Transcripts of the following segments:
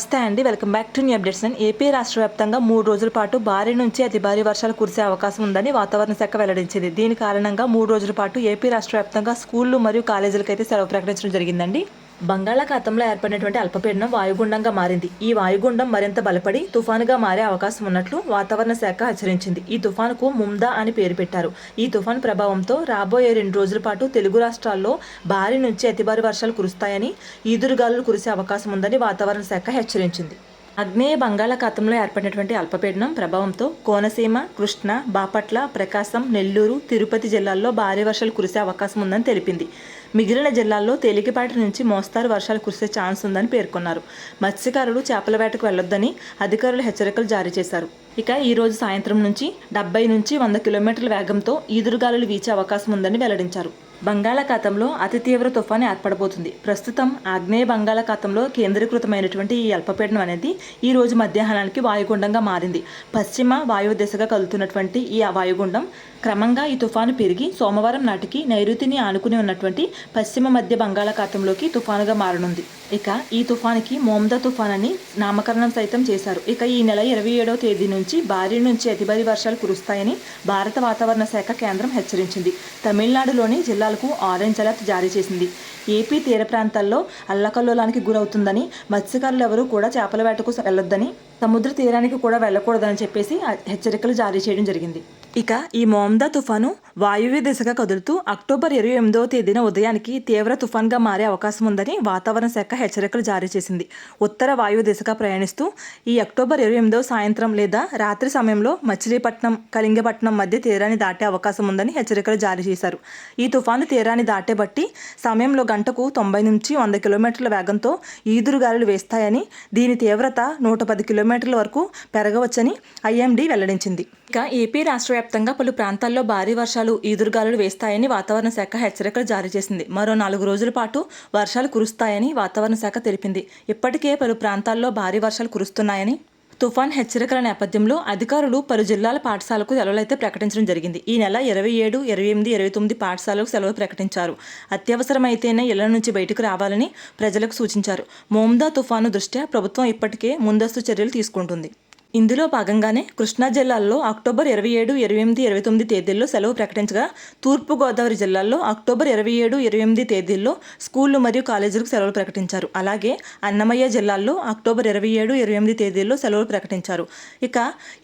నమస్తే అండి. Welcome back to new updates. And AP రాష్ట్ర వ్యాప్తంగా మూడు రోజుల పాటు భారీ నుంచి అతి భారీ వర్షాలు కురిసే అవకాశం ఉందని వాతావరణ శాఖ వెల్లడించింది. దీని కారణంగా మూడు రోజుల పాటు ఏపీ రాష్ట్ర వ్యాప్తంగా స్కూళ్ళు మరియు కాలేజీలకైతే సెలవు ప్రకటించడం జరిగిందండి. బంగాళాఖాతంలో ఏర్పడినటువంటి అల్పపీడనం వాయుగుండంగా మారింది. ఈ వాయుగుండం మరింత బలపడి తుఫానుగా మారే అవకాశం ఉన్నట్లు వాతావరణ శాఖ హెచ్చరించింది. ఈ తుఫానుకు ముందా అని పేరు పెట్టారు. ఈ తుఫాను ప్రభావంతో రాబోయే రెండు రోజుల పాటు తెలుగు రాష్ట్రాల్లో భారీ నుంచి అతి భారీ వర్షాలు కురుస్తాయని ఈదురుగాలులు కురిసే అవకాశం ఉందని వాతావరణ శాఖ హెచ్చరించింది. అగ్నేయ బంగాళాఖాతంలో ఏర్పడినటువంటి అల్పపీడనం ప్రభావంతో కోనసీమ కృష్ణ బాపట్ల ప్రకాశం నెల్లూరు తిరుపతి జిల్లాల్లో భారీ వర్షాలు కురిసే అవకాశం ఉందని తెలిపింది. మిగిలిన జిల్లాల్లో తేలికపాటి నుంచి మోస్తారు వర్షాలు కురిసే ఛాన్స్ ఉందని పేర్కొన్నారు. మత్స్యకారులు చేపల వేటకు వెళ్ళొద్దని అధికారులు హెచ్చరికలు జారీ చేశారు. ఇక ఈ రోజు సాయంత్రం నుంచి డెబ్బై నుంచి వంద కిలోమీటర్ల వేగంతో ఈదురుగాలులు వీచే అవకాశం ఉందని వెల్లడించారు. బంగాళాఖాతంలో అతి తీవ్ర తుఫాను ఏర్పడబోతుంది. ప్రస్తుతం ఆగ్నేయ బంగాళాఖాతంలో కేంద్రీకృతమైనటువంటి ఈ అల్పపీడనం అనేది ఈ రోజు మధ్యాహ్నానికి వాయుగుండంగా మారింది. పశ్చిమ వాయువు దిశగా కలుతున్నటువంటి ఈ వాయుగుండం క్రమంగా ఈ తుఫాను పెరిగి సోమవారం నాటికి నైరుతిని ఆనుకుని ఉన్నటువంటి పశ్చిమ మధ్య బంగాళాఖాతంలోకి తుఫానుగా మారనుంది. ఇక ఈ తుఫానికి మోమ్దా తుఫాన్ అని నామకరణం సైతం చేశారు. ఇక ఈ నెల ఇరవై ఏడవ తేదీ నుంచి భారీ నుంచి అతి భారీ వర్షాలు కురుస్తాయని భారత వాతావరణ శాఖ కేంద్రం హెచ్చరించింది. తమిళనాడులోని జిల్లాలకు ఆరెంజ్ అలర్ట్ జారీ చేసింది. ఏపీ తీర ప్రాంతాల్లో అల్లకల్లోలానికి గురవుతుందని మత్స్యకారులు ఎవరూ కూడా చేపల వేటకు వెళ్ళొద్దని సముద్ర తీరానికి కూడా వెళ్ళకూడదని చెప్పేసి హెచ్చరికలు జారీ చేయడం జరిగింది. ఇక ఈ మోమ్దా తుఫాను వాయువ్య దిశగా కదులుతూ అక్టోబర్ ఇరవై ఎనిమిదవ తేదీన ఉదయానికి తీవ్ర తుఫాన్గా మారే అవకాశం ఉందని వాతావరణ శాఖ హెచ్చరికలు జారీ చేసింది. ఉత్తర వాయువు దిశగా ప్రయాణిస్తూ ఈ అక్టోబర్ ఇరవై ఎనిమిదవ సాయంత్రం లేదా రాత్రి సమయంలో మచిలీపట్నం కళింగపట్నం మధ్య తీరాన్ని దాటే అవకాశం ఉందని హెచ్చరికలు జారీ చేశారు. ఈ తుఫాను తీరాన్ని దాటే బట్టి సమయంలో గంటకు తొంభై నుంచి వంద కిలోమీటర్ల వేగంతో ఈదురుగాలులు వేస్తాయని దీని తీవ్రత నూట పది కిలోమీటర్ కిలోమీటర్ల వరకు పెరగవచ్చని ఐఎండీ వెల్లడించింది. ఇక ఏపీ రాష్ట్ర వ్యాప్తంగా పలు ప్రాంతాల్లో భారీ వర్షాలు ఈదురుగాలులు వేస్తాయని వాతావరణ శాఖ హెచ్చరికలు జారీ చేసింది. మరో నాలుగు రోజుల పాటు వర్షాలు కురుస్తాయని వాతావరణ శాఖ తెలిపింది. ఇప్పటికే పలు ప్రాంతాల్లో భారీ వర్షాలు కురుస్తున్నాయని తుఫాన్ హెచ్చరికల నేపథ్యంలో అధికారులు పలు జిల్లాల పాఠశాలకు సెలవులైతే ప్రకటించడం జరిగింది. ఈ నెల ఇరవై ఏడు ఇరవై ఎనిమిది ఇరవై తొమ్మిది పాఠశాలకు సెలవు ప్రకటించారు. అత్యవసరమైతేనే ఇళ్ళ నుంచి బయటకు రావాలని ప్రజలకు సూచించారు. మోమ్దా తుఫాను దృష్ట్యా ప్రభుత్వం ఇప్పటికే ముందస్తు చర్యలు తీసుకుంటుంది. ఇందులో భాగంగానే కృష్ణా జిల్లాల్లో అక్టోబర్ ఇరవై ఏడు ఇరవై ఎనిమిది ఇరవై తొమ్మిది తేదీల్లో సెలవు ప్రకటించగా తూర్పుగోదావరి జిల్లాల్లో అక్టోబర్ ఇరవై ఏడు ఇరవై ఎనిమిది తేదీల్లో స్కూళ్ళు మరియు కాలేజీలకు సెలవులు ప్రకటించారు. అలాగే అన్నమయ్య జిల్లాల్లో అక్టోబర్ ఇరవై ఏడు ఇరవై ఎనిమిది తేదీల్లో సెలవులు ప్రకటించారు. ఇక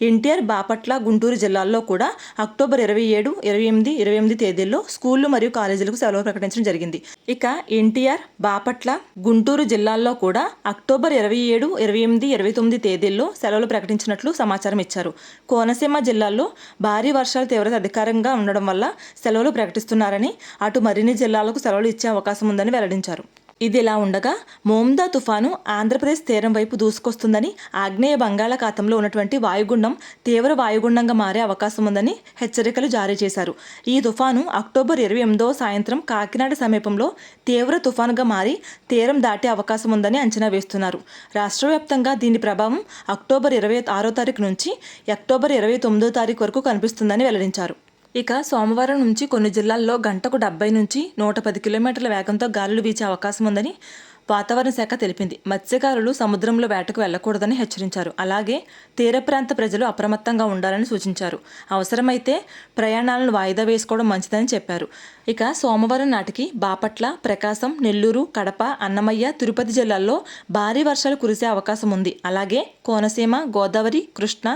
ఎన్టీఆర్ బాపట్ల గుంటూరు జిల్లాల్లో కూడా అక్టోబర్ ఇరవై ఏడు ఇరవై ఎనిమిది ఇరవై ఎనిమిది తేదీల్లో స్కూళ్ళు మరియు కాలేజీలకు సెలవు ప్రకటించడం జరిగింది. ఇక ఎన్టీఆర్ బాపట్ల గుంటూరు జిల్లాల్లో కూడా అక్టోబర్ ఇరవై ఏడు ఇరవై ఎనిమిది ఇరవై తొమ్మిది తేదీల్లో సెలవులు ప్రకటించారు. ప్రకటించినట్లు సమాచారం ఇచ్చారు. కోనసీమ జిల్లాల్లో భారీ వర్షాలు తీవ్రత అధికారంగా ఉండడం వల్ల సెలవులు ప్రకటిస్తున్నారని అటు మరిన్ని జిల్లాలకు సెలవులు ఇచ్చే అవకాశం ఉందని వెల్లడించారు. ఇదిలా ఉండగా మోమ్దా తుఫాను ఆంధ్రప్రదేశ్ తీరం వైపు దూసుకొస్తుందని ఆగ్నేయ బంగాళాఖాతంలో ఉన్నటువంటి వాయుగుండం తీవ్ర వాయుగుండంగా మారే అవకాశం ఉందని హెచ్చరికలు జారీ చేశారు. ఈ తుఫాను అక్టోబర్ ఇరవై ఎనిమిదో సాయంత్రం కాకినాడ సమీపంలో తీవ్ర తుఫానుగా మారి తీరం దాటే అవకాశం ఉందని అంచనా వేస్తున్నారు. రాష్ట్ర వ్యాప్తంగా దీని ప్రభావం అక్టోబర్ ఇరవై ఆరో తారీఖు నుంచి అక్టోబర్ ఇరవై తొమ్మిదో తారీఖు వరకు కనిపిస్తుందని వెల్లడించారు. ఇక సోమవారం నుంచి కొన్ని జిల్లాల్లో గంటకు డెబ్బై నుంచి నూట పది కిలోమీటర్ల వేగంతో గాలులు వీచే అవకాశం ఉందని వాతావరణ శాఖ తెలిపింది. మత్స్యకారులు సముద్రంలో వేటకు వెళ్ళకూడదని హెచ్చరించారు. అలాగే తీర ప్రాంత ప్రజలు అప్రమత్తంగా ఉండాలని సూచించారు. అవసరమైతే ప్రయాణాలను వాయిదా వేసుకోవడం మంచిదని చెప్పారు. ఇక సోమవారం నాటికి బాపట్ల ప్రకాశం నెల్లూరు కడప అన్నమయ్య తిరుపతి జిల్లాల్లో భారీ వర్షాలు కురిసే అవకాశం ఉంది. అలాగే కోనసీమ గోదావరి కృష్ణ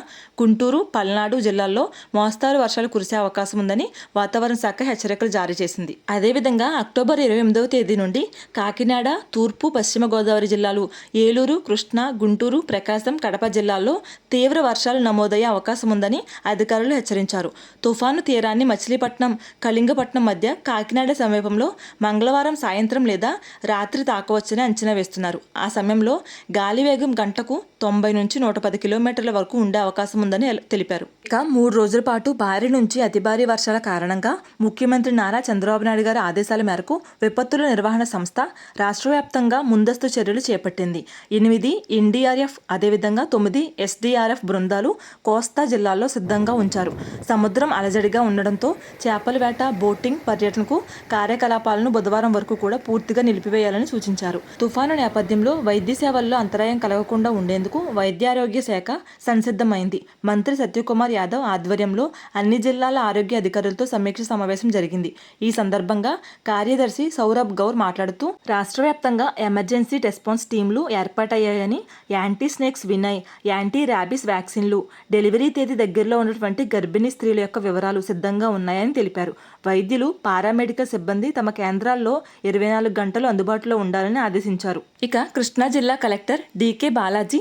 గుంటూరు పల్నాడు జిల్లాల్లో మోస్తారు వర్షాలు కురిసే అవకాశం ఉందని వాతావరణ శాఖ హెచ్చరికలు జారీ చేసింది. అదేవిధంగా అక్టోబర్ ఇరవై ఎనిమిదవ తేదీ నుండి కాకినాడ తూర్పు పశ్చిమ గోదావరి జిల్లాలు ఏలూరు కృష్ణ గుంటూరు ప్రకాశం కడప జిల్లాల్లో తీవ్ర వర్షాలు నమోదయ్యే అవకాశం ఉందని అధికారులు హెచ్చరించారు. తుఫాను తీరాన్ని మచిలీపట్నం కళింగపట్నం మధ్య కాకినాడ సమీపంలో మంగళవారం సాయంత్రం లేదా రాత్రి తాకవచ్చని అంచనా వేస్తున్నారు. ఆ సమయంలో గాలి వేగం గంటకు తొంభై నుంచి నూట పది కిలోమీటర్ల వరకు ఉండే అవకాశం ఉందని తెలిపారు. ఇక మూడు రోజుల పాటు భారీ నుంచి అతి భారీ వర్షాల కారణంగా ముఖ్యమంత్రి నారా చంద్రబాబు నాయుడు గారి ఆదేశాల మేరకు విపత్తుల నిర్వహణ సంస్థ రాష్ట్ర వ్యాప్తంగా ముందస్తు చర్యలు చేపట్టింది. ఎనిమిది ఎన్డీఆర్ఎఫ్ అదేవిధంగా తొమ్మిది ఎస్డీఆర్ఎఫ్ బృందాలు కోస్తా జిల్లాల్లో సిద్ధంగా ఉంచారు. సముద్రం అలజడిగా ఉండడంతో చేపల వేట బోటింగ్ పర్యటనకు కార్యకలాపాలను బుధవారం వరకు కూడా పూర్తిగా నిలిపివేయాలని సూచించారు. తుఫాను నేపథ్యంలో వైద్య సేవల్లో అంతరాయం కలగకుండా ఉండేందుకు వైద్యారోగ్య శాఖ సంసిద్ధమైంది. మంత్రి సత్యకుమార్ యాదవ్ ఆధ్వర్యంలో అన్ని జిల్లాల ఆరోగ్య అధికారులతో సమీక్ష సమావేశం జరిగింది. ఈ సందర్భంగా కార్యదర్శి సౌరభ్ గౌర్ మాట్లాడుతూ రాష్ట్ర వ్యాప్తంగా ఎమర్జెన్సీ రెస్పాన్స్ టీంలు ఏర్పాటయ్యాయని anti snakes venom anti rabies వ్యాక్సిన్లు డెలివరీ తేదీ దగ్గరలో ఉన్నటువంటి గర్భిణీ స్త్రీల యొక్క వివరాలు సిద్ధంగా ఉన్నాయని తెలిపారు. వైద్యులు పారామెడికల్ సిబ్బంది తమ కేంద్రాల్లో ఇరవై నాలుగు గంటలు అందుబాటులో ఉండాలని ఆదేశించారు. ఇక కృష్ణా జిల్లా కలెక్టర్ డికే బాలాజీ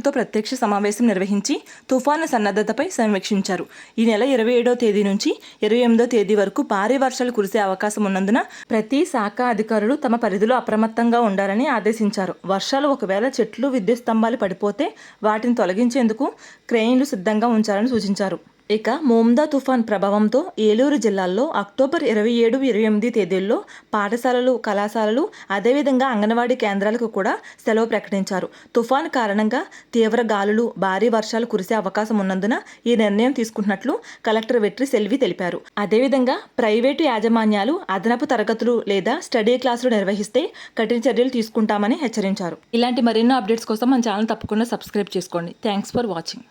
అధికారులతో ప్రత్యక్ష సమావేశం నిర్వహించి తుఫాను సన్నద్ధతపై సమీక్షించారు. ఈ నెల ఇరవై ఏడో తేదీ నుంచి ఇరవై ఎనిమిదో తేదీ వరకు భారీ వర్షాలు కురిసే అవకాశం ఉన్నందున ప్రతి శాఖ అధికారులు తమ పరిధిలో అప్రమత్తంగా ఉండాలని ఆదేశించారు. వర్షాలు ఒకవేళ చెట్లు విద్యుత్ స్తంభాలు పడిపోతే వాటిని తొలగించేందుకు క్రెయిన్లు సిద్ధంగా ఉంచాలని సూచించారు. ఇక మోమ్దా తుఫాన్ ప్రభావంతో ఏలూరు జిల్లాల్లో అక్టోబర్ ఇరవై ఏడు ఇరవై ఎనిమిది తేదీల్లో పాఠశాలలు కళాశాలలు అదేవిధంగా అంగన్వాడీ కేంద్రాలకు కూడా సెలవు ప్రకటించారు. తుఫాన్ కారణంగా తీవ్ర గాలులు భారీ వర్షాలు కురిసే అవకాశం ఉన్నందున ఈ నిర్ణయం తీసుకుంటున్నట్లు కలెక్టర్ వెట్రి సెల్వి తెలిపారు. అదేవిధంగా ప్రైవేటు యాజమాన్యాలు అదనపు తరగతులు లేదా స్టడీ క్లాసులు నిర్వహిస్తే కఠిన చర్యలు తీసుకుంటామని హెచ్చరించారు. ఇలాంటి మరెన్నో అప్డేట్స్ కోసం మన ఛానల్ తప్పకుండా సబ్స్క్రైబ్ చేసుకోండి. Thanks for watching.